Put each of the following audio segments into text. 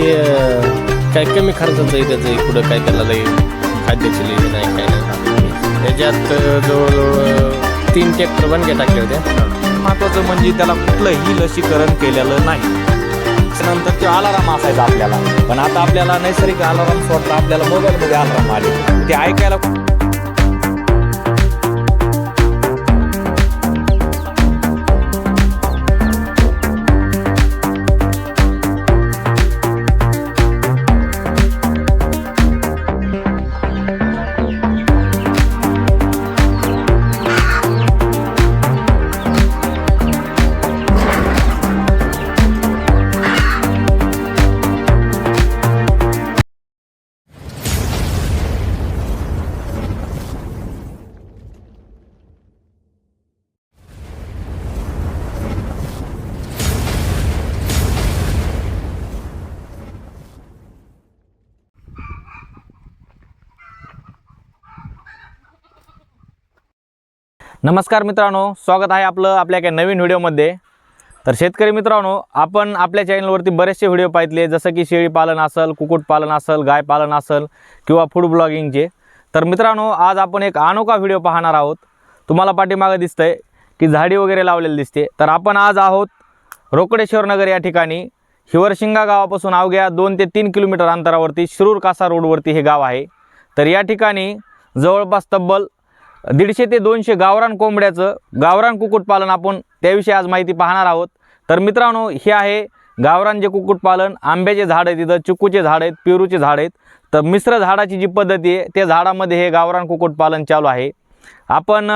हे काय कमी खर्चाचं आहे त्याचं? आहे. कुठं काय त्याला लई खाद्याची लई नाही काय नाही. त्याच्यात जवळजवळ तीन ट्रॅक्टर बनक्या टाकल्या होत्या. महत्वाचं म्हणजे त्याला कुठलंही लसीकरण केलेलं नाही. नंतर तो अलाराम असायचा आपल्याला. पण आता आपल्याला नैसर्गिक अलाराम सोडता आपल्याला मोबाईलमध्ये अलाराम आले. ते ऐकायला नमस्कार मित्रांनो स्वागत आहे आपलं आपल्या एका नवीन व्हिडिओमध्ये. तर शेतकरी मित्रांनो आपण आपल्या चॅनलवरती बरेचसे व्हिडिओ पाहितले जसं की शेळी पालन असेल कुक्कुटपालन असेल गाय पालन असेल किंवा फूड ब्लॉगिंगचे तर मित्रांनो आज आपण एक अनोखा व्हिडिओ पाहणार आहोत. तुम्हाला पाठीमागं दिसतंय की झाडी वगैरे लावलेली दिसते. तर आपण आज आहोत रोकडेश्वर नगर या ठिकाणी. हिवरशिंगा गावापासून अवघ्या दोन ते तीन किलोमीटर अंतरावरती शिरूर कासा रोडवरती हे गाव आहे. तर या ठिकाणी जवळपास तब्बल दीडशे ते दोनशे गावरान कोंबड्याचं गावरान कुक्कुटपालन आपण त्याविषयी आज माहिती पाहणार आहोत. तर मित्रांनो हे आहे गावरान जे कुक्कुटपालन आंब्याचे झाड आहेत तिथं चिकूचे झाड आहेत पेरूचे झाड आहेत. तर मिश्र झाडाची जी पद्धती आहे त्या झाडामध्ये हे गावरान कुक्कुटपालन चालू आहे. आपण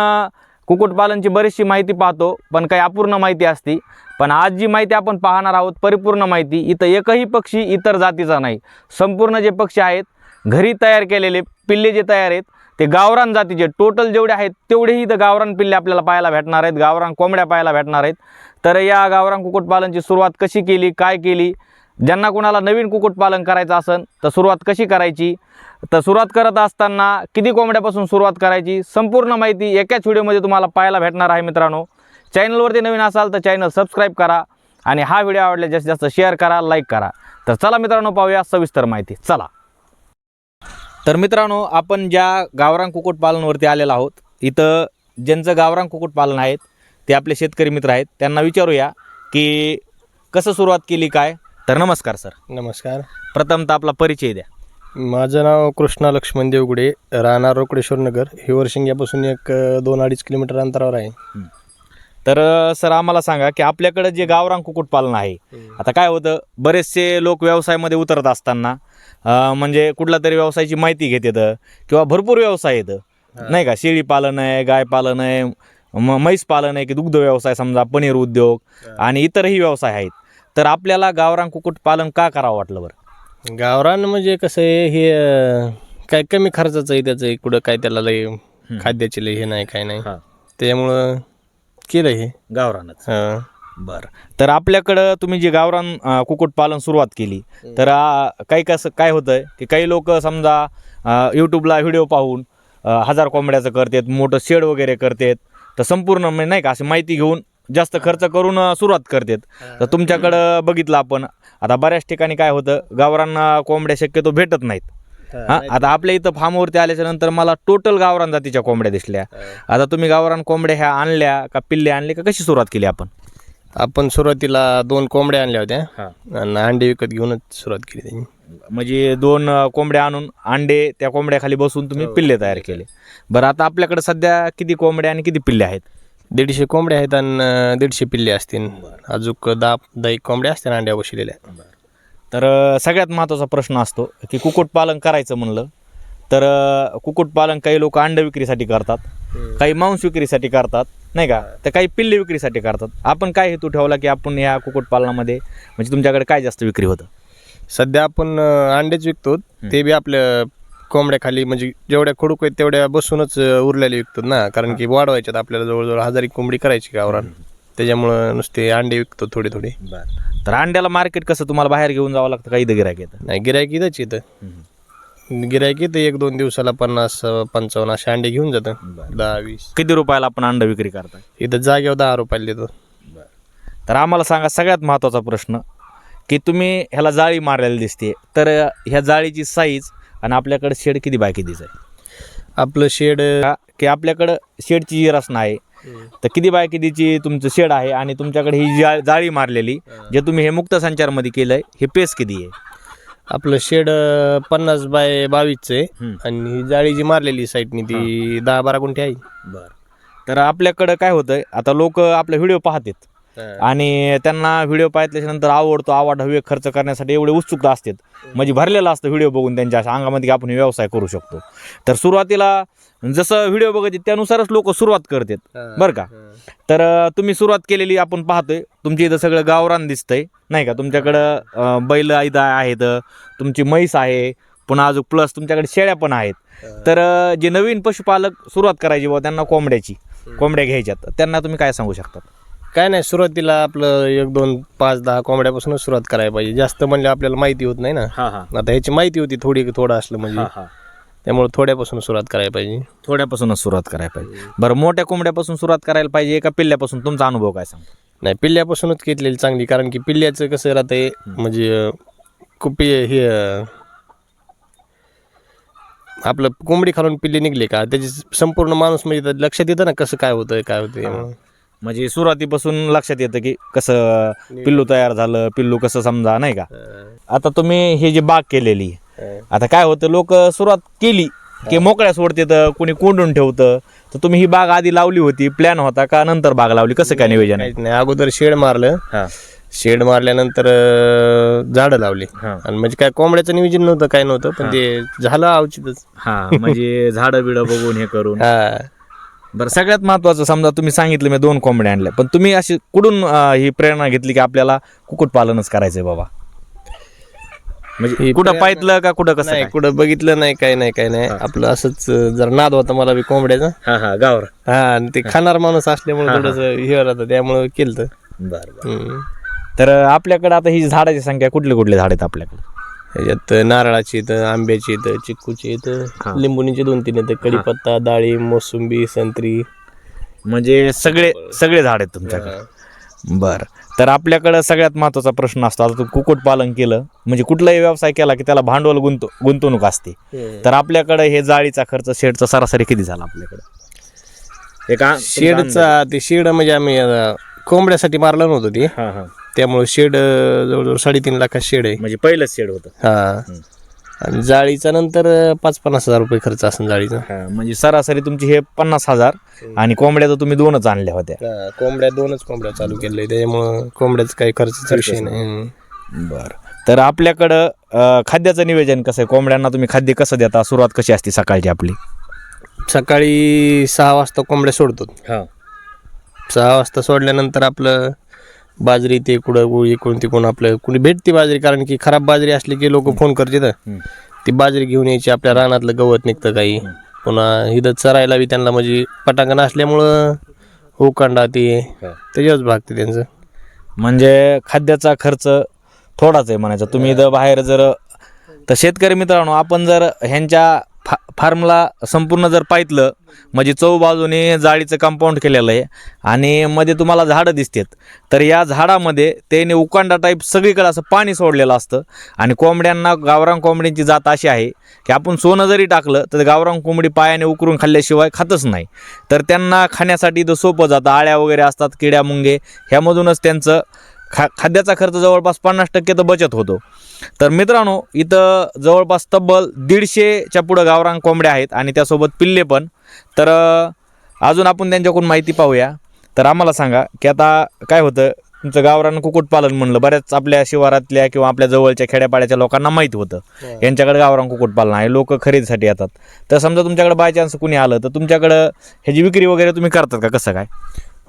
कुक्कुटपालनची बरीचशी माहिती पाहतो पण काही अपूर्ण माहिती असते. पण आज जी माहिती आपण पाहणार आहोत परिपूर्ण माहिती इथं एकही पक्षी इतर जातीचा नाही. संपूर्ण जे पक्षी आहेत घरी तयार केलेले पिल्ले जे तयार आहेत ते गावरान जातीचे टोटल जेवढे आहेत तेवढेही इथं गावरान पिल्ले आपल्याला पाहायला भेटणार आहेत. गावरान कोंबड्या पाहायला भेटणार आहेत. तर या गावरान कुक्कुटपालनची सुरुवात कशी केली काय केली? ज्यांना कोणाला नवीन कुक्कुटपालन करायचं असेल तर सुरुवात कशी करायची? तर सुरुवात करत असताना किती कोंबड्यापासून सुरुवात करायची? संपूर्ण माहिती एकाच व्हिडिओमध्ये तुम्हाला पाहायला भेटणार आहे मित्रांनो. चॅनलवरती नवीन असाल तर चॅनल सबस्क्राईब करा आणि हा व्हिडिओ आवडला जास्तीत जास्त शेअर करा लाईक करा. तर चला मित्रांनो पाहूया सविस्तर माहिती. चला. तर मित्रांनो आपण ज्या गावरान कुक्कुटपालनवरती आलेलो आहोत इथं ज्यांचं गावरान कुक्कुटपालन आहेत ते आपले शेतकरी मित्र आहेत त्यांना विचारूया की कसं सुरुवात केली काय? तर नमस्कार सर. नमस्कार. प्रथमतः आपला परिचय द्या. माझं नाव कृष्णा लक्ष्मण देवगुडे राहणार रोकडेश्वर नगर. हिवरशिंग्यापासून एक अं, दोन अडीच किलोमीटर अंतरावर आहे. तर सर आम्हाला सांगा की आपल्याकडे जे गावरान कुक्कुटपालन आहे आता काय होतं बरेचसे लोक व्यवसायामध्ये उतरत असताना म्हणजे कुठला तरी व्यवसायाची माहिती घेत येतं किंवा भरपूर व्यवसाय येतं. नाही का? शेळी पालन आहे गाय पालन आहे म म्हैस पालन आहे की दुग्ध व्यवसाय समजा पनीर उद्योग आणि इतरही व्यवसाय आहेत. तर आपल्याला गावरान कुक्कुटपालन का करावं वाटलं बरं? गावरान म्हणजे कसं आहे हे काय कमी खर्चाचं आहे त्याचं. कुठं काय त्याला लई खाद्याची लई हे नाही काय नाही. हा. केलं हे? गावरानच. हां. बरं. तर आपल्याकडं तुम्ही जे गावरान अ, कुक्कुटपालन सुरुवात केली तर अ, काही कसं काय होतं की काही लोक समजा अ, यूट्यूबला व्हिडिओ पाहून अ, हजार कोंबड्याचं करतात मोठं शेड वगैरे करतात तर संपूर्ण म्हणजे नाही का अशी माहिती घेऊन जास्त खर्च करून अ, सुरुवात करतात. तर तुमच्याकडं बघितलं आपण आता बऱ्याच ठिकाणी काय होतं गावरान अ, कोंबड्या शक्यतो भेटत नाहीत. हा आता आपल्या इथं फार्मवरती आल्याच्यानंतर मला टोटल गावरान जातीच्या कोंबड्या दिसल्या. आता तुम्ही गावरान कोंबड्या ह्या आणल्या का पिल्ले आणले का कशी सुरुवात केली आपण? आपण सुरुवातीला दोन कोंबड्या आणल्या होत्या. हा. आणि अंडे विकत घेऊनच सुरुवात केली त्यांनी. म्हणजे दोन कोंबड्या आणून अंडे त्या कोंबड्याखाली बसून तुम्ही पिल्ले तयार केले. बरं आता आपल्याकडे सध्या किती कोंबड्या आणि किती पिल्ले आहेत? दीडशे कोंबड्या आहेत आणि दीडशे पिल्ले असतील. अजून दहा दहा कोंबड्या असतील अंड्या बसलेल्या तर सगळ्यात महत्त्वाचा प्रश्न असतो की कुक्कुटपालन करायचं म्हणलं तर कुक्कुटपालन काही लोक अंड विक्रीसाठी करतात काही मांस विक्रीसाठी करतात नाही का? तर काही पिल्ले विक्रीसाठी करतात. आपण काय हेतू ठेवला की आपण या कुक्कुटपालनामध्ये म्हणजे तुमच्याकडे काय जास्त विक्री होतं? सध्या आपण अंडेच विकतो. ते बी आपल्या कोंबड्या खाली म्हणजे जेवढ्या खडूक आहेत तेवढ्या बसूनच अं, उरलेल्या विकतो ना. कारण की वाढवायच्यात आपल्याला जवळजवळ हजार कोंबडी करायची गावरान त्याच्यामुळं नुसते अंडे विकतो थोडे थोडे. तर अंड्याला मार्केट कसं? तुम्हाला बाहेर घेऊन जावं लागतं काही इथं गिरायक येतं? नाही गिरायक इथंच येतं. गिरायक येतं एक दोन दिवसाला पन्नास पंचावन्न असे अंडे घेऊन जातं. दहा वीस. किती रुपयाला आपण अंड विक्री करताय? इथं जागेवर दहा रुपयाला देतो. तर आम्हाला सांगा सगळ्यात महत्त्वाचा प्रश्न की तुम्ही ह्याला जाळी मारलेली दिसते तर ह्या जाळीची साईज आणि आपल्याकडे शेड किती बाय कितीचं आहे आपलं शेड का- की आपल्याकडं शेडची जी रचना आहे तर किती बाय कितीची तुमचं शेड आहे आणि तुमच्याकडे ही जा जाळी मारलेली जे तुम्ही हे मुक्त संचारमध्ये केलं आहे हे पेस किती आहे? आपलं शेड अं, पन्नास बाय बावीसचं आहे हम्म. आणि ही जाळी जी मारलेली साईडनी ती दहा बारा गुंठे आहे. बरं. तर आपल्याकडं काय होतं आता लोक आपले व्हिडिओ पाहतात. आणि त्यांना व्हिडिओ पाहिल्याच्या नंतर आवडतो आवड हवे खर्च करण्यासाठी एवढे उत्सुकता असतात. म्हणजे भरलेलं असतं व्हिडिओ बघून त्यांच्या अशा अंगामध्ये आपण व्यवसाय करू शकतो. तर सुरुवातीला जसं व्हिडिओ बघत त्यानुसारच लोक सुरुवात करतात. बरं का? तर तुम्ही सुरुवात केलेली आपण पाहतोय. तुमच्या इथं सगळं गावरान दिसतंय. नाही का? तुमच्याकडं बैल इथं आहेत तुमची म्हैस आहे पुन्हा अजून प्लस तुमच्याकडे शेळ्या पण आहेत. तर जे नवीन पशुपालक सुरुवात करायची बुवा त्यांना कोंबड्याची. कोंबड्या घ्यायच्यात. त्यांना तुम्ही काय सांगू शकता? काय नाही सुरुवातीला आपलं एक दोन पाच दहा कोंबड्यापासूनच सुरुवात करायला पाहिजे. जास्त म्हणजे आपल्याला माहिती होत नाही ना. हां हां. आता ह्याची माहिती होती थोडी थोडं असलं म्हणजे. हां त्यामुळे थोड्यापासून सुरुवात करायला पाहिजे. थोड्यापासूनच सुरुवात करायला पाहिजे. बरं मोठ्या कोंबड्यापासून सुरुवात करायला पाहिजे एका पिल्ल्यापासून? तुमचा अनुभव काय सांगतो नाही पिल्ल्यापासूनच घेतलेली चांगली कारण की पिल्ल्याचं कसं राहतंय म्हणजे अं, कुपी हे अं, आपलं कोंबडी खालून पिल्ले निघले का त्याची संपूर्ण माणूस म्हणजे त्यात लक्षात येतं ना कसं काय होतं काय होतं म्हणजे सुरुवातीपासून लक्षात येतं की कसं पिल्लू तयार झालं पिल्लू कसं समजा नाही का? आता तुम्ही हे जे बाग केलेली आता काय होतं लोक सुरुवात केली की मोकळ्या सोडते तर कोणी कोंडून ठेवतं. तर तुम्ही ही बाग आधी लावली होती प्लॅन होता का नंतर बाग लावली? कसं काय नियोजन नाही. अगोदर शेड मारलं. शेड मारल्यानंतर झाडं लावली. आणि म्हणजे काय कोंबड्याचं नियोजन नव्हतं काय नव्हतं पण ते झालं अवचितच हां म्हणजे झाडं बिडं बघून हे करून. बरं सगळ्यात महत्त्वाचं समजा तुम्ही सांगितलं मी दोन कोंबड्या आणल्या. पण तुम्ही अशी कुठून अं, ही प्रेरणा घेतली की आपल्याला कुक्कुटपालनच करायचंय बाबा? म्हणजे ही कुठं प्रेरणा- पाहितलं का कुठं कसं नाही काय? कुठं बघितलं नाही काय नाही काय नाही. आपलं असंच अं, जरा नाद होता मला बी कोंबड्याचा. हा हा गावर. हा आणि ते खाणार माणूस असल्यामुळे थोडस हे राहतं त्यामुळे केलं बरं तर आपल्याकडे आता ही झाडाची संख्या कुठले कुठले झाड आहेत आपल्याकडे? ह्याच्यात नारळाची इथं आंब्याची इथं चिक्कूची इथं लिंबुनीचे दोन तीन येतं कढीपत्ता डाळिंब मोसंबी संत्री. म्हणजे सगळे सगळे झाड आहेत तुमच्याकडे. बरं. तर आपल्याकडं सगळ्यात महत्त्वाचा प्रश्न असतो. आता तू कुक्कुटपालन केलं म्हणजे कुठलाही व्यवसाय केला की त्याला भांडवल गुंत गुंतवणूक असते. तर आपल्याकडे हे जाळीचा खर्च शेडचा सरासरी किती झाला आपल्याकडे? एक शेडचा ते शेड म्हणजे आम्ही कोंबड्यासाठी मारलं नव्हतं ते. हा हा. त्यामुळे शेड जवळजवळ साडेतीन लाखात शेड आहे. म्हणजे पहिलंच शेड होतं. हा. आणि जाळीचा नंतर पाच पन्नास हजार रुपये खर्च असेल जाळीचा. हा, म्हणजे सरासरी तुमची हे पन्नास हजार आणि कोंबड्या तर तुम्ही दोनच आणल्या होत्या. हा, कोंबड्या दोनच कोंबड्या चालू केले त्याच्यामुळं कोंबड्याचा काही खर्चाचा विषय नाही. हम्म. बरं. तर आपल्याकडं अं, खाद्याचं नियोजन कसं आहे? कोंबड्यांना तुम्ही खाद्य कसं देता? सुरुवात कशी असते सकाळची आपली? सकाळी सहा वाजता कोंबड्या सोडतो. हा. सहा वाजता सोडल्यानंतर आपलं बाजरी ते कुठं इकडून तिकडून आपलं कुणी भेटते बाजरी कारण की खराब बाजरी असली की लोक फोन करतात ती बाजरी घेऊन यायची आपल्या रानातलं गवत निघतं काही. पुन्हा इथं चरायला बी त्यांना म्हणजे पटांगण असल्यामुळं उकांडा ते त्याच्यावरच भागते त्यांचं. म्हणजे खाद्याचा खर्च थोडाच आहे म्हणायचं. तुम्ही इथं बाहेर जर तर शेतकरी मित्रांनो आपण जर ह्यांच्या फा फार्मला संपूर्ण जर पाहितलं म्हणजे चौबाजूने जाळीचं कंपाऊंड केलेलं आहे आणि मध्ये तुम्हाला झाडं दिसतात तर या झाडामध्ये त्याने उकांडा टाईप सगळीकडे असं पाणी सोडलेलं असतं. आणि कोंबड्यांना गावरान कोंबड्यांची जात अशी आहे की आपण सोनं जरी टाकलं तर गावरान कोंबडी पायाने उकरून खाल्ल्याशिवाय खातच नाही. तर त्यांना खाण्यासाठी तर सोपं जातं. आळ्या वगैरे असतात किड्या मुंगे ह्यामधूनच त्यांचं खा खाद्याचा खर्च जवळपास पन्नास टक्के तर बचत होतो. तर मित्रांनो इथं जवळपास तब्बल दीडशेच्या पुढं गावरान कोंबड्या आहेत आणि त्यासोबत पिल्ले पण. तर अजून आपण त्यांच्याकडून माहिती पाहूया. तर आम्हाला सांगा की आता काय होतं? तुमचं गावरान कुक्कुटपालन म्हणलं बऱ्याच आपल्या शिवारातल्या किंवा आपल्या जवळच्या खेड्यापाड्याच्या लोकांना माहीत होतं. यांच्याकडे गावरान कुक्कुटपालन आहे लोक खरेदीसाठी येतात. तर समजा तुमच्याकडे बाय चान्स कुणी आलं तर तुमच्याकडं ह्याची विक्री वगैरे तुम्ही करतात का? कसं काय?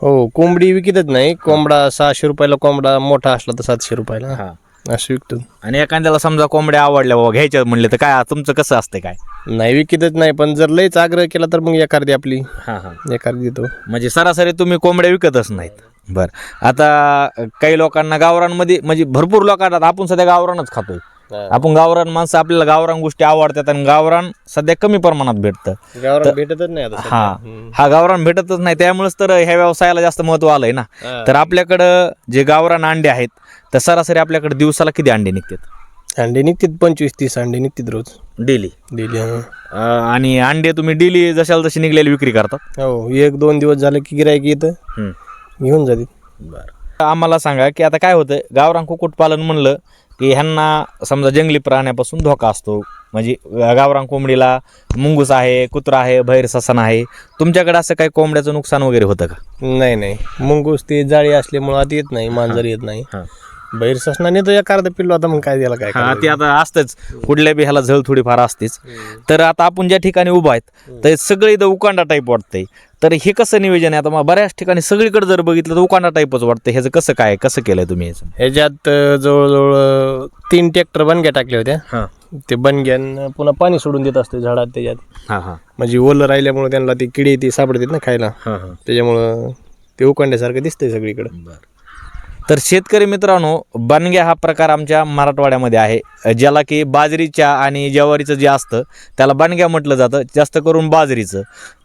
हो कोंबडी विकतच नाही. कोंबडा सहाशे रुपयाला कोंबडा मोठा असला तर सातशे रुपयाला. हां. असं विकतो. आणि एखाद्याला समजा कोंबड्या आवडल्या बाबा घ्यायच्या म्हणले तर काय तुमचं कसं असतं काय? नाही विकतच नाही पण जर लयच आग्रह केला तर मग एखादी आपली हां हां. एखादी देतो. म्हणजे सरासरी तुम्ही कोंबड्या विकतच नाहीत. बरं. आता काही लोकांना गावरांमध्ये म्हणजे भरपूर लोकांना आपण सध्या गावरानच खातोय. आपण गावरान माणसं आपल्याला गावरान गोष्टी आवडतात आणि गावरान सध्या कमी प्रमाणात भेटतं. गावरान भेटतच नाही आता सध्या. हा हम्म. हा गावरान भेटतच नाही. त्यामुळेच तर ह्या व्यवसायाला जास्त महत्त्व आलंय ना. हा. तर आपल्याकडं जे गावरान अंडे आहेत तर सरासरी आपल्याकडे दिवसाला किती अंडे निघतात? अंडे निघतात पंचवीस तीस अंडे निघतात रोज. डेली? डेली आणि अंडे तुम्ही डेली जशाला तशी निघलेली विक्री करतात हो एक दोन दिवस झालं की गिरायक येतं. घेऊन जाते बरं. आम्हाला सांगा की आता काय होतं गावरान कुक्कुटपालन म्हणलं की ह्यांना समजा जंगली प्राण्यापासून धोका असतो. म्हणजे गावरान कोंबडीला मुंगूस आहे कुत्रा आहे भैर ससन आहे. तुमच्याकडे असं काही कोंबड्याचं नुकसान वगैरे होतं का? नाही नाही. मुंगूस ते जाळी असल्यामुळे आत येत नाही मांजर येत नाही. बैर ससनाने तर एक अर्धा पिल्लो आता मग काय त्याला काय हा? ते आता असतंच. कुठल्या बी ह्याला झळ थोडीफार असतेच. तर आता आपण ज्या ठिकाणी उभा आहेत तर सगळे इथं उकांडा टाईप वाटतंय. तर हे कसं नियोजन आहे? आता मग बऱ्याच ठिकाणी सगळीकडे जर बघितलं तर उकांडा टाईपच वाटतं ह्याचं कसं काय कसं केलंय तुम्ही याचं? ह्याच्यात अं, जवळजवळ तीन ट्रॅक्टर बनग्या टाकल्या होत्या. हां. ते बनग्यान पुन्हा पाणी सोडून देत असते झाडात त्याच्यात. हां हां. म्हणजे ओलं राहिल्यामुळे त्यांना ती किडी ती सापडतात ना खायला. हां हां. त्याच्यामुळं ते उकांड्यासारखं दिसतंय सगळीकडे. तर शेतकरी मित्रांनो बनग्या हा प्रकार आमच्या मराठवाड्यामध्ये आहे ज्याला की बाजरीच्या आणि ज्वारीचं जे असतं त्याला बनग्या म्हटलं जातं जास्त करून बाजरीचं.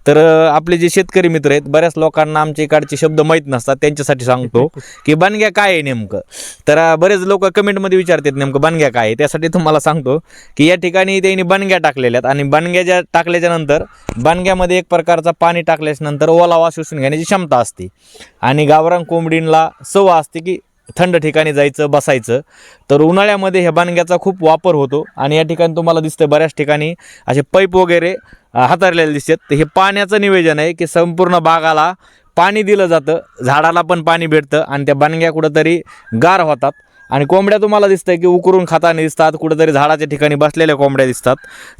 तर आपले जे शेतकरी मित्र आहेत बऱ्याच लोकांना आमच्या इकडचे शब्द माहीत नसतात त्यांच्यासाठी सांगतो की बनग्या काय आहे नेमकं? तर बरेच लोक कमेंटमध्ये विचारतात नेमकं बनग्या काय आहे? त्यासाठी तुम्हाला सांगतो की या ठिकाणी त्यांनी बनग्या टाकलेल्या आहेत आणि बनग्या ज्या टाकल्याच्या नंतर बनग्यामध्ये एक प्रकारचा पाणी टाकल्याच्या नंतर ओलावा शोषून घेण्याची क्षमता असते. आणि गावरान कोंबडींना सवय असते की थंड ठिकाणी जायचं बसायचं. तर उन्हाळ्यामध्ये ह्या बानग्याचा खूप वापर होतो आणि या ठिकाणी तुम्हाला दिसतं बऱ्याच ठिकाणी असे पाईप वगैरे हातारलेले दिसतात. तर हे पाण्याचं नियोजन आहे की संपूर्ण बागाला पाणी दिलं जातं झाडाला पण पाणी भेटतं आणि त्या बानग्या कुठंतरी गार होतात. आणि कोंबड्या तुम्हाला दिसतंय की उकरून खाताना दिसतात कुठेतरी झाडाच्या ठिकाणी बसलेल्या कोंबड्या दिसतात.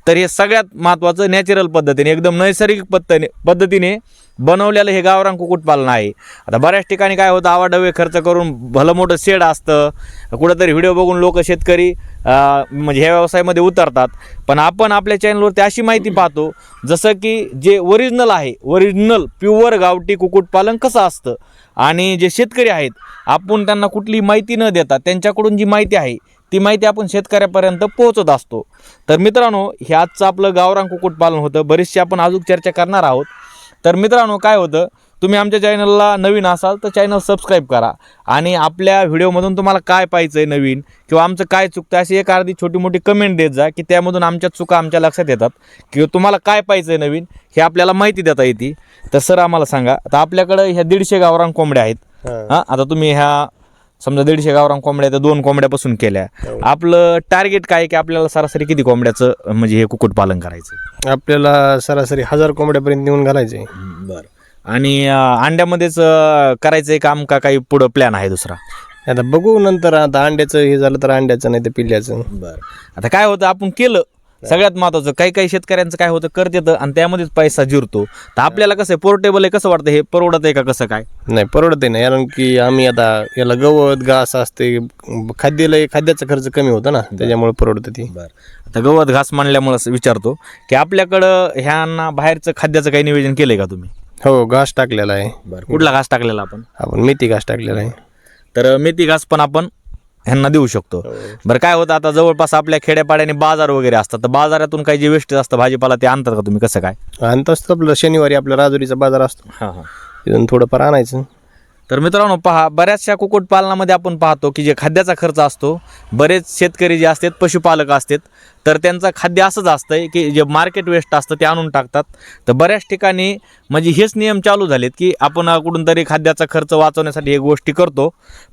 तर हे सगळ्यात महत्त्वाचं नॅचरल पद्धतीने एकदम नैसर्गिक पद्धतीने पद्धतीने बनवलेलं हे गावरान कुक्कुटपालन आहे. आता बऱ्याच ठिकाणी काय होतं आवाडवे खर्च करून भलं मोठं शेड असतं. कुठंतरी व्हिडिओ बघून लोक शेतकरी म्हणजे ह्या व्यवसायामध्ये उतरतात. पण आपण आपल्या चॅनलवरती अशी माहिती पाहतो जसं की जे ओरिजिनल आहे ओरिजिनल प्युअर गावठी कुक्कुटपालन कसं असतं? आणि जे शेतकरी आहेत आपण त्यांना कुठली माहिती न देता त्यांच्याकडून जी माहिती आहे ती माहिती आपण शेतकऱ्यापर्यंत पोहोचत असतो. तर मित्रांनो हे आजचं आपलं गावरान कुक्कुटपालन होतं. बरीचशी आपण अजून चर्चा करणार आहोत. तर मित्रांनो काय होतं? तुम्ही आमच्या चॅनलला नवीन असाल तर चॅनल सबस्क्राईब करा. आणि आपल्या व्हिडिओमधून तुम्हाला काय पाहिजे आहे नवीन किंवा आमचं काय चुकतं अशी एक अर्धी छोटी मोठी कमेंट देत जा की त्यामधून आमच्या चुका आमच्या लक्षात येतात. किंवा तुम्हाला काय पाहिजे आहे नवीन हे आपल्याला माहिती देता येते. तर सर आम्हाला सांगा. आता आपल्याकडं ह्या दीडशे गावरान कोंबड्या आहेत. हा. हां आता तुम्ही ह्या समजा दीडशे गावरान कोंबड्या तर दोन कोंबड्यापासून केल्या. हो. आपलं टार्गेट काय की आपल्याला सरासरी किती कोंबड्याचं म्हणजे हे कुक्कुटपालन करायचं? आपल्याला सरासरी हजार कोंबड्यापर्यंत नेऊन घालायचे. बरं. आणि अं, अंड्यामध्येच अं, करायचं काम का काही पुढं प्लॅन आहे दुसरा? आता बघू नंतर. आता अंड्याचं हे झालं तर अंड्याचं नाही तर पिल्ल्याचं. बरं. आता काय होतं आपण केलं सगळ्यात महत्वाचं काही काही शेतकऱ्यांचं काय होतं करतेतं आणि त्यामध्येच पैसा जिरतो. तर आपल्याला कसं आहे पोर्टेबल आहे कसं वाटतं हे परवडत आहे का कसं काय? नाही परवडत नाही कारण की आम्ही आता याला गवत घास असते खाद्याला खाद्याचा खर्च कमी होता ना त्याच्यामुळे परवडतं ती. बरं. आता गवत घास म्हणल्यामुळं विचारतो की आपल्याकडं ह्यांना बाहेरचं खाद्याचं काही नियोजन केलंय का तुम्ही? हो घास टाकलेला आहे. बरं. कुठला घास टाकलेला आपण? आपण मेथी घास टाकलेला आहे. तर मेथी घास पण आपण ह्यांना देऊ शकतो. बरं काय होतं आता जवळपास आपल्या खेड्यापाड्याने बाजार वगैरे असतात तर बाजारातून काही जे वेस्टेज असतं भाजीपाला ते आणतात का तुम्ही? कसं काय? आणि तसं आपलं शनिवारी आपला राजुरीचा बाजार असतो. हां हां. तिथून थोडंफार आणायचं. तर मित्रांनो पहा बऱ्याचशा कुक्कुटपालनामध्ये आपण पाहतो की जे खाद्याचा खर्च असतो बरेच शेतकरी जे असतात पशुपालक असतात तर त्यांचं खाद्य असंच असतं आहे की जे मार्केट वेस्ट असतं ते आणून टाकतात. तर बऱ्याच ठिकाणी म्हणजे हेच नियम चालू झालेत की आपण कुठून तरी खाद्याचा खर्च वाचवण्यासाठी हे गोष्टी करतो.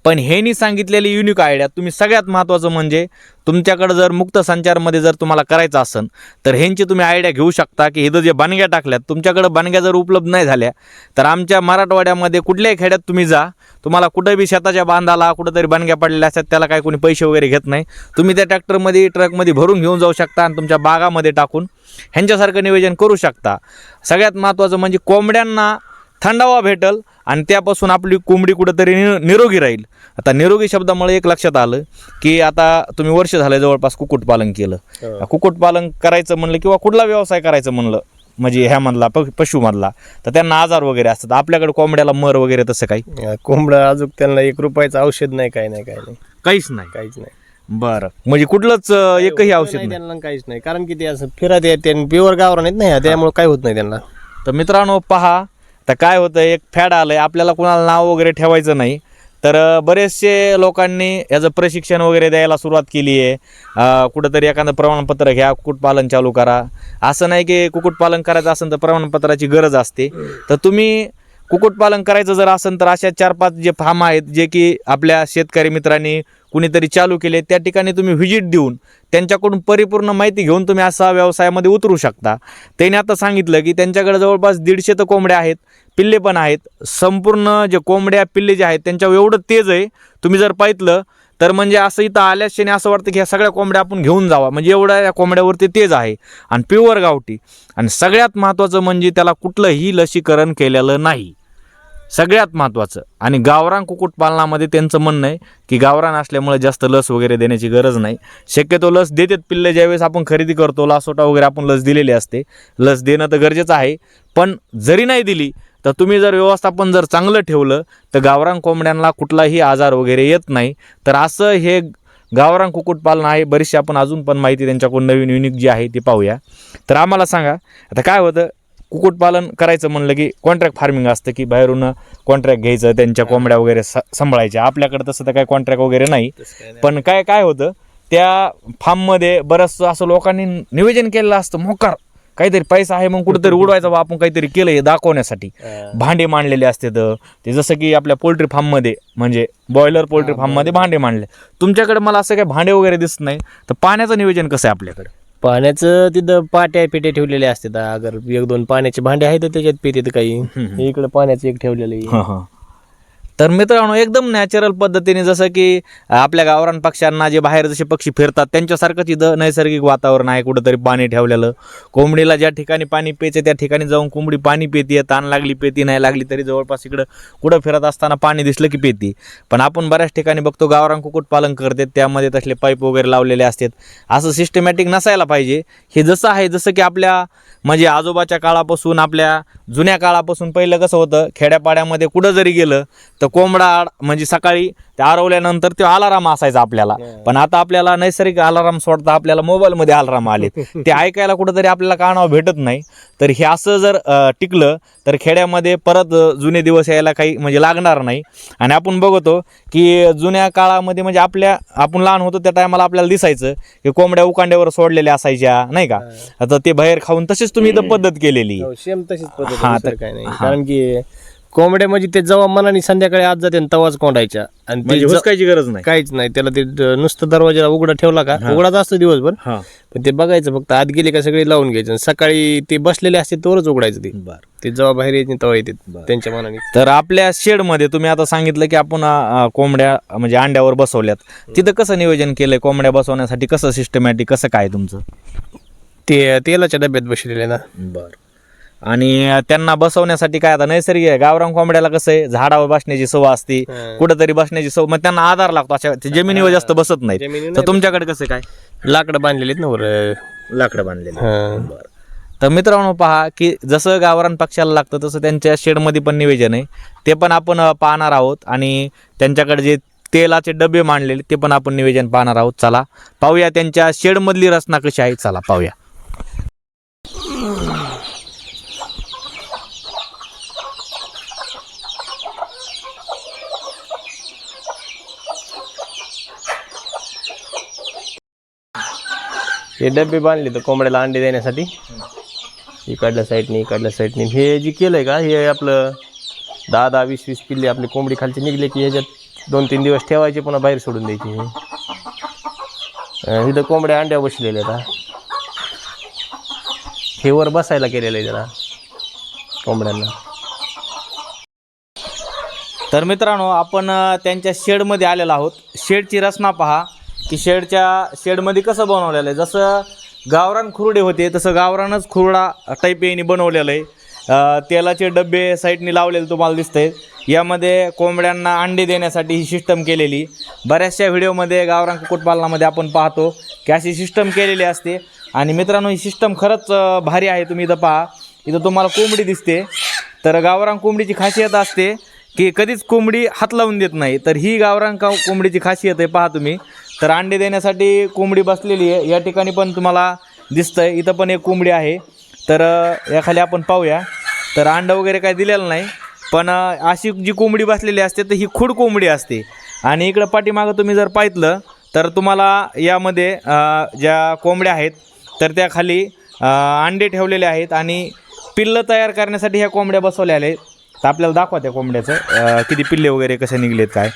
पण ह्यांनी सांगितलेली युनिक आयडिया तुम्ही सगळ्यात महत्त्वाचं म्हणजे तुमच्याकडं जर मुक्त संचारमध्ये जर तुम्हाला करायचं असेल तर ह्यांची तुम्ही आयडिया घेऊ शकता की इथं जे बनग्या टाकल्यात तुमच्याकडं बनग्या जर उपलब्ध नाही झाल्या तर आमच्या मराठवाड्यामध्ये कुठल्याही खेड्यात तुम्ही जा तुम्हाला कुठं बी शेताच्या बांधाला कुठंतरी बनग्या पडलेल्या असतात त्याला काही कोणी पैसे वगैरे घेत नाही. तुम्ही त्या ट्रॅक्टरमध्ये ट्रकमध्ये भरून घेऊन जाऊ शकता आणि तुमच्या बागामध्ये टाकून ह्यांच्यासारखं नियोजन करू शकता. सगळ्यात महत्त्वाचं म्हणजे कोंबड्यांना थंडावा भेटल आणि त्यापासून आपली कोंबडी कुठंतरी नि निरोगी राहील. आता निरोगी शब्दामुळे एक लक्षात आलं की आता तुम्ही वर्ष झालं जवळपास कुक्कुटपालन केलं. कुक्कुटपालन करायचं म्हणलं किंवा कुठला व्यवसाय करायचं म्हणलं म्हणजे ह्यामधला प पशुमधला तर त्यांना आजार वगैरे असतात. आपल्याकडे कोंबड्याला मर वगैरे तसं काही? कोंबडा अजून त्यांना एक रुपयाचं औषध नाही काय नाही काय नाही. काहीच नाही. काहीच नाही. बरं. म्हणजे कुठलंच अं, एकही औषध नाही नाही. त्यांना काहीच नाही. कारण की ते असं फिरत येते आणि प्युअर गावरान आहेत नाही त्यामुळे काय होत नाही त्यांना. तर मित्रांनो पहा. तर काय होतं एक फॅड आलंय. आपल्याला कुणाला नाव वगैरे ठेवायचं नाही. तर अ, बरेचसे लोकांनी याचं प्रशिक्षण वगैरे द्यायला सुरुवात केली आहे. अ, कुठंतरी एखादं प्रमाणपत्र घ्या कुक्कुटपालन चालू करा. असं नाही की कुक्कुटपालन करायचं असेल तर प्रमाणपत्राची गरज असते. तर तुम्ही कुक्कुटपालन करायचं जर असेल तर अशा चार पाच जे फार्म आहेत जे की आपल्या शेतकरी मित्रांनी कुणीतरी चालू केले त्या ठिकाणी तुम्ही व्हिजिट देऊन त्यांच्याकडून परिपूर्ण माहिती घेऊन तुम्ही असा व्यवसायामध्ये उतरू शकता. त्याने आता सांगितलं की त्यांच्याकडे जवळपास दीडशे तर कोंबड्या आहेत पिल्ले पण आहेत. संपूर्ण जे कोंबड्या पिल्ले जे आहेत त्यांच्यावर एवढं तेज आहे तुम्ही जर पाहितलं तर म्हणजे असं इथं आल्याशाने असं वाटतं की ह्या सगळ्या कोंबड्या आपण घेऊन जावा. म्हणजे एवढ्या या कोंबड्यावरती तेज आहे. आणि प्युअर गावठी. आणि सगळ्यात महत्त्वाचं म्हणजे त्याला कुठलंही लसीकरण केलेलं नाही. सगळ्यात महत्त्वाचं आणि गावरान कुक्कुटपालनामध्ये त्यांचं म्हणणं आहे की गावरान असल्यामुळे जास्त लस वगैरे देण्याची गरज नाही. शक्यतो लस देतात पिल्ले ज्यावेळेस आपण खरेदी करतो लासोटा वगैरे आपण लस दिलेली असते. लस देणं तर गरजेचं आहे. पण जरी नाही दिली तर तुम्ही जर व्यवस्थापन जर चांगलं ठेवलं तर गावरान कोंबड्यांना कुठलाही आजार वगैरे येत नाही. तर असं हे गावरान कुक्कुटपालन आहे. बरीचशी आपण अजून पण माहिती त्यांच्याकडून नवीन युनिक जी आहे ती पाहूया. तर आम्हाला सांगा आता काय होतं? कुक्कुटपालन करायचं म्हणलं की कॉन्ट्रॅक्ट फार्मिंग असतं की बाहेरून कॉन्ट्रॅक्ट घ्यायचं त्यांच्या कोंबड्या वगैरे सांभाळायच्या. आपल्याकडे तसं तर काही कॉन्ट्रॅक्ट वगैरे नाही. पण काय काय होतं त्या फार्ममध्ये बरंच असं लोकांनी नियोजन केलेलं असतं मोकार. काहीतरी पैसा आहे मग कुठेतरी उडवायचा बा आपण काहीतरी केलं हे दाखवण्यासाठी. भांडे मांडलेले असतात ते जसं की आपल्या पोल्ट्री फार्ममध्ये म्हणजे बॉयलर पोल्ट्री फार्ममध्ये भांडे मांडले. तुमच्याकडे मला असं काही भांडे वगैरे दिसत नाही तर पाण्याचं नियोजन कसं आहे आपल्याकडे? पाण्याचं तिथं पाट्या पेट्या ठेवलेले असतात. अगर एक दोन पाण्याचे भांडे आहेत तर त्याच्यात पितात काही. इकडे पाण्याचं एक ठेवलेलं आहे. हां हां. तर मित्रांनो एकदम नॅचरल पद्धतीने जसं की आपल्या गावरान पक्ष्यांना जे बाहेर जसे पक्षी फिरतात त्यांच्यासारखंच इथं नैसर्गिक वातावरण आहे कुठंतरी पाणी ठेवलेलं. कोंबडीला ज्या ठिकाणी पाणी प्यायचं त्या ठिकाणी जाऊन कोंबडी पाणी पिते ताण लागली पेती नाही लागली तरी जवळपास इकडं कुठं फिरत असताना पाणी दिसलं की पेती. पण आपण बऱ्याच ठिकाणी बघतो गावरान कुक्कुटपालन करते त्यामध्ये तसले पाईप वगैरे लावलेले असतात. असं सिस्टमॅटिक नसायला पाहिजे. हे जसं आहे जसं की आपल्या म्हणजे आजोबाच्या काळापासून आपल्या जुन्या काळापासून पहिलं कसं होतं खेड्यापाड्यामध्ये कुठं जरी गेलं तर कोंबडा आड- म्हणजे सकाळी ते आरवल्यानंतर ते अलाराम असायचा आपल्याला. पण आता आपल्याला नैसर्गिक अलाराम सोडता आपल्याला मोबाईलमध्ये अलाराम आले ते ऐकायला कुठंतरी आपल्याला कानावर भेटत नाही. तर हे असं जर अं, टिकलं तर खेड्यामध्ये परत अं, जुने दिवस यायला काही म्हणजे लागणार नाही. आणि आपण बघतो की जुन्या काळामध्ये म्हणजे आपल्या आपण लहान होतो त्या टायमाला आपल्याला दिसायचं की कोंबड्या उकांड्यावर सोडलेल्या असायच्या नाही का? आता ते बाहेर खाऊन तशीच तुम्ही इथं पद्धत केलेली सेम तशीच पद्धत हा, आहे, तर- दुसरं काय नाही कारण की कोंबड्या म्हणजे ते जेव्हा मनाने संध्याकाळी आज जाते आणि तवाच कोंडायच्या. आणि ते म्हणजे ज- हुसकायची गरज नाही. काहीच नाही. त्याला ते ड- नुसतं दरवाजा उघडा ठेवला का? उघडाच असतो दिवसभर. हा. पण ते बघायचं फक्त आत गेले का सगळे लावून घ्यायचं. आणि सकाळी ते बसलेले असते तोवरच उघडायचं ते. बर. ते जेव्हा बाहेर येते तेव्हा येते त्यांच्या मनाने. तर आपल्या शेडमध्ये तुम्ही आता सांगितलं की आपण अ, कोंबड्या म्हणजे अंड्यावर बसवल्यात. तिथं कसं नियोजन केलंय? कोंबड्या बसवण्यासाठी कसं सिस्टमॅटिक कसं काय तुमचं? ते तेलाच्या डब्यात बसलेले ना. बर. आणि त्यांना बसवण्यासाठी काय आता नैसर्गिक आहे. गावरान कोंबड्याला कसं आहे झाडावर बसण्याची सवय असते. कुठंतरी बसण्याची सवय मग त्यांना आधार लागतो अशा ते जमिनीवर जास्त बसत जमिनीवर तर तुमच्याकडे कसं काय? लाकडं बांधलेले आहेत ना वर. लाकडं बांधलेलं. तर मित्रांनो पहा की जसं गावरान पक्षाला लागतं तसं त्यांच्या शेडमध्ये पण निवेदन आहे. ते पण आपण पाहणार आहोत. आणि त्यांच्याकडे जे तेलाचे डबे मांडलेले ते पण आपण निवेदन पाहणार आहोत. चला पाहूया त्यांच्या शेडमधली रचना कशी आहे. चला पाहूया. हे डबे बांधले तर कोंबड्याला अंडे देण्यासाठी. इकडल्या साईडने इकडल्या साईडने हे जे केलंय का हे आपलं दहा दहा वीस वीस पिल्ले आपली कोंबडी खालची निघले की ह्याच्यात दोन तीन दिवस ठेवायचे पुन्हा बाहेर सोडून द्यायची. हे इथं कोंबड्या अंड्या बसलेल्या आता हे. वर बसायला केलेलं आहे जरा कोंबड्यांना. तर मित्रांनो आपण त्यांच्या शेडमध्ये आलेलो आहोत. शेडची रचना पहा. की शेडच्या शेडमध्ये कसं बनवलेलं आहे? जसं गावरान खुरडे होते तसं गावरानच खुरडा टाईप यांनी बनवलेलं आहे. तेलाचे डबे साईडने लावलेले तुम्हाला दिसतंय. यामध्ये कोंबड्यांना अंडे देण्यासाठी ही सिस्टम केलेली. बऱ्याचशा व्हिडिओमध्ये गावरान कुक्कुटपालनामध्ये आपण पाहतो की अशी सिस्टम केलेली असते. आणि मित्रांनो ही सिस्टम खरंच भारी आहे. तुम्ही इथं पहा. इथं तुम्हाला कोंबडी दिसते. तर गावरान कोंबडीची खासियत असते की कधीच कोंबडी हात लावून देत नाही. तर ही गावरान का कोंबडीची खासियत आहे पहा तुम्ही. तर अंडे देण्यासाठी कोंबडी बसलेली आहे. या ठिकाणी पण तुम्हाला दिसतंय. इथं पण एक कोंबडी आहे. तर याखाली आपण पाहूया. तर अंडं वगैरे काय दिलेलं नाही. पण अशी जी कोंबडी बसलेली असते तर ही खुड कोंबडी असते. आणि इकडं पाठीमागं तुम्ही जर पाहितलं तर तुम्हाला यामध्ये ज्या कोंबड्या आहेत तर त्या खाली अंडे ठेवलेले आहेत. आणि पिल्लं तयार करण्यासाठी ह्या कोंबड्या बसवल्या आहेत. तर आपल्याला दाखवा त्या कोंबड्याचं किती पिल्ले वगैरे कसे निघलेत काय.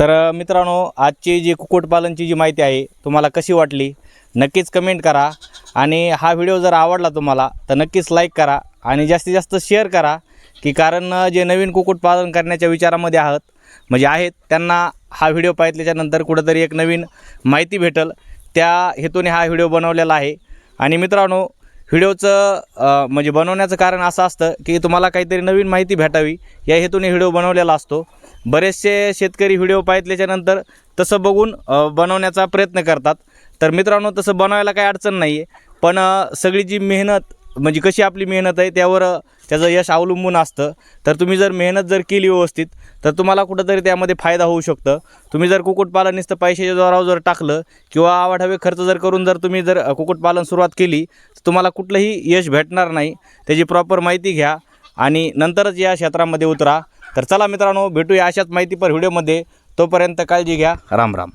तर मित्रांनो आजची जी कुक्कुटपालनची जी माहिती आहे तुम्हाला कशी वाटली? नक्कीच कमेंट करा. आणि हा व्हिडिओ जर आवडला तुम्हाला तर नक्कीच लाईक करा आणि जास्तीत जास्त शेअर करा की कारण जे नवीन कुक्कुटपालन करण्याच्या विचारामध्ये आहात म्हणजे आहेत त्यांना हा व्हिडिओ पाहिल्याच्यानंतर कुठंतरी एक नवीन माहिती भेटल. त्या हेतूने हा व्हिडिओ बनवलेला आहे. आणि मित्रांनो व्हिडिओचं म्हणजे बनवण्याचं कारण असं असतं की तुम्हाला काहीतरी नवीन माहिती भेटावी या हेतूने व्हिडिओ बनवलेला असतो. बरेचसे शेतकरी व्हिडिओ पाहितल्याच्यानंतर तसं बघून बनवण्याचा प्रयत्न करतात. तर मित्रांनो तसं बनवायला काही अडचण नाही आहे पण सगळी जी मेहनत म्हणजे कशी आपली मेहनत आहे त्यावर त्याचं यश अवलंबून असतं. तर तुम्ही जर मेहनत जर केली व्यवस्थित तर तुम्हाला कुठंतरी त्यामध्ये फायदा होऊ शकतं. तुम्ही जर कुक्कुटपालन नुसतं पैशाच्या जोरावर जर टाकलं किंवा आवाढावे खर्च जर करून जर तुम्ही जर कुक्कुटपालन सुरुवात केली तर तुम्हाला कुठलंही यश भेटणार नाही. त्याची प्रॉपर माहिती घ्या आणि नंतरच या क्षेत्रामध्ये उतरा. तर चला मित्रांनो भेटूया अशाच माहितीपर व्हिडिओमध्ये. तोपर्यंत काळजी घ्या. राम राम.